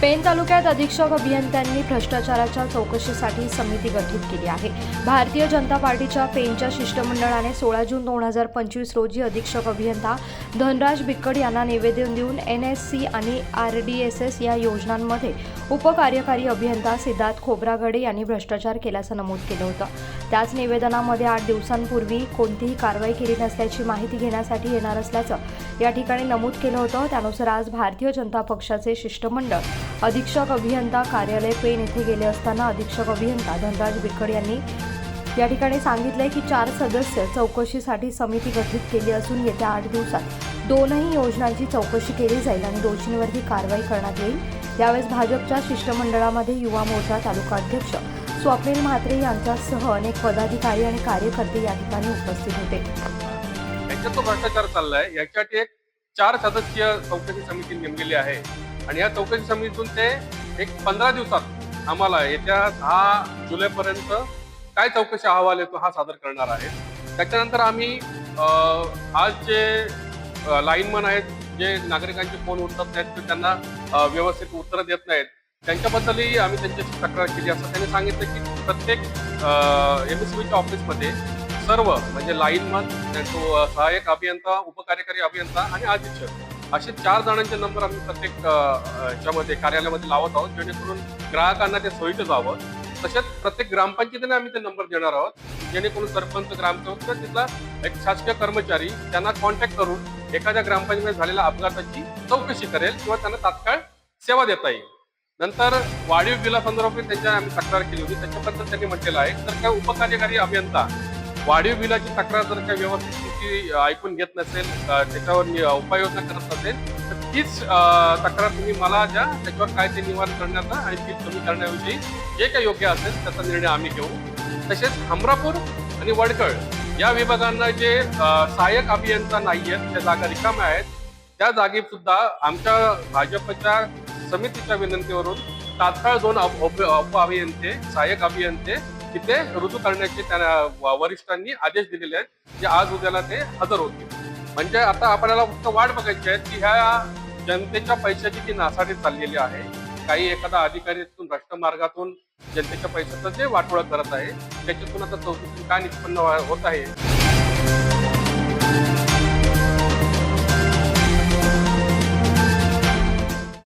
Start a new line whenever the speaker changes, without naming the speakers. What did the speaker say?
Pen तालुक्यात अधीक्षक अभियंत्यांनी भ्रष्टाचाराच्या चौकशीसाठी समिती गठीत केली आहे. भारतीय जनता पार्टीच्या पेनच्या शिष्टमंडळाने सोळा जून दोन हजार पंचवीस रोजी अधीक्षक अभियंता धनराज बिक्कड यांना निवेदन देऊन एन एस सी आणि आर डी एस एस या योजनांमध्ये उपकार्यकारी अभियंता सिद्धार्थ खोब्रागडे यांनी भ्रष्टाचार केल्याचं नमूद केलं होतं. त्याच निवेदनामध्ये आठ दिवसांपूर्वी कोणतीही कारवाई केली नसल्याची माहिती घेण्यासाठी येणार असल्याचं या ठिकाणी नमूद केलं होतं. त्यानुसार आज भारतीय जनता पक्षाचे शिष्टमंडळ अधीक्षक अभियंता कार्यालय पेन येथे गेले असताना अधीक्षक अभियंता धनराज बिकड यांनी या ठिकाणी सांगितलंय की चार सदस्य चौकशीसाठी समिती गठीत केली असून येत्या आठ दिवसात दोनही योजनांची चौकशी केली जाईल आणि दोषींवरती कारवाई करण्यात येईल. यावेळेस भाजपच्या शिष्टमंडळामध्ये युवा मोर्चा तालुका अध्यक्ष स्वप्नील म्हात्रे यांच्यासह अनेक पदाधिकारी आणि कार्यकर्ते या ठिकाणी उपस्थित होते.
याच्यात तो भ्रष्टाचार चाललाय. याच्यासाठी एक चार सदस्यीय चौकशी समिती नेमलेली आहे. आणि या चौकशी समितीतून ते एक पंधरा दिवसात आम्हाला येत्या दहा जुलैपर्यंत काय चौकशी अहवाल येतो हा सादर करणार आहे त्याच्यानंतर आम्ही आज जे लाईनमन आहेत जे नागरिकांचे फोन उचलत नाहीत ते त्यांना व्यवस्थित उत्तरं देत नाहीत. त्यांच्याबद्दलही आम्ही त्यांच्याशी तक्रार केली असं त्यांनी सांगितलं की प्रत्येक एम एस बीच्या ऑफिसमध्ये सर्व म्हणजे लाईनमन तो सहाय्यक अभियंता उपकार्यकारी अभियंता आणि अधीक्षक असे चार जणांचे नंबर आम्ही प्रत्येक अ, याच्यामध्ये कार्यालयामध्ये लावत आहोत. जेणेकरून ग्राहकांना ते सोयीचं जावं. तसेच प्रत्येक ग्रामपंचायतीने आम्ही ते नंबर देणार आहोत. जेणेकरून सरपंच ग्रामसेवक किंवा तिथला एक शासकीय कर्मचारी त्यांना कॉन्टॅक्ट करून एखाद्या ग्रामपंचायतीमध्ये झालेल्या अपघाताची चौकशी करेल किंवा त्यांना तात्काळ सेवा देता येईल. नंतर वाढीव बिलासंदर्भात त्यांच्या आम्ही तक्रार केली होती. त्याच्याबद्दल त्यांनी म्हटलेलं आहे. तर काय उपकार्यकारी अभियंता वाढीव बिलाची तक्रार जर काही व्यवस्थित तुमची ऐकून घेत नसेल त्याच्यावर उपाययोजना करत नसेल तर तीच तक्रार तुम्ही मला द्या. त्याच्यावर काय ते निवारण करण्याचा आणि ती कमी करण्याविषयी जे काही योग्य असेल त्याचा निर्णय आम्ही घेऊ. तसेच हमरापूर आणि वडकळ या विभागांना जे सहाय्यक अभियंता नाही आहेत त्या जागा रिकाम्या आहेत त्या जागी सुद्धा आमच्या भाजपच्या समितीच्या विनंतीवरून तात्काळ दोन उप अभियंते सहाय्यक अभियंते तिथे रुजू करण्याचे त्यांना व- वरिष्ठांनी आदेश दिलेले आहेत जे आज उद्याला ते हजर होतील. म्हणजे आता आपल्याला फक्त वाट बघायची आहे की ह्या जनतेच्या पैशाची जी नासाडी चाललेली आहे. काही एखादा अधिकारी तिथून भ्रष्ट मार्गातून जनतेच्या पैशाचं जे वाटोळा करत आहे त्याच्यातून आता चौकशी काय निष्पन्न होत आहे?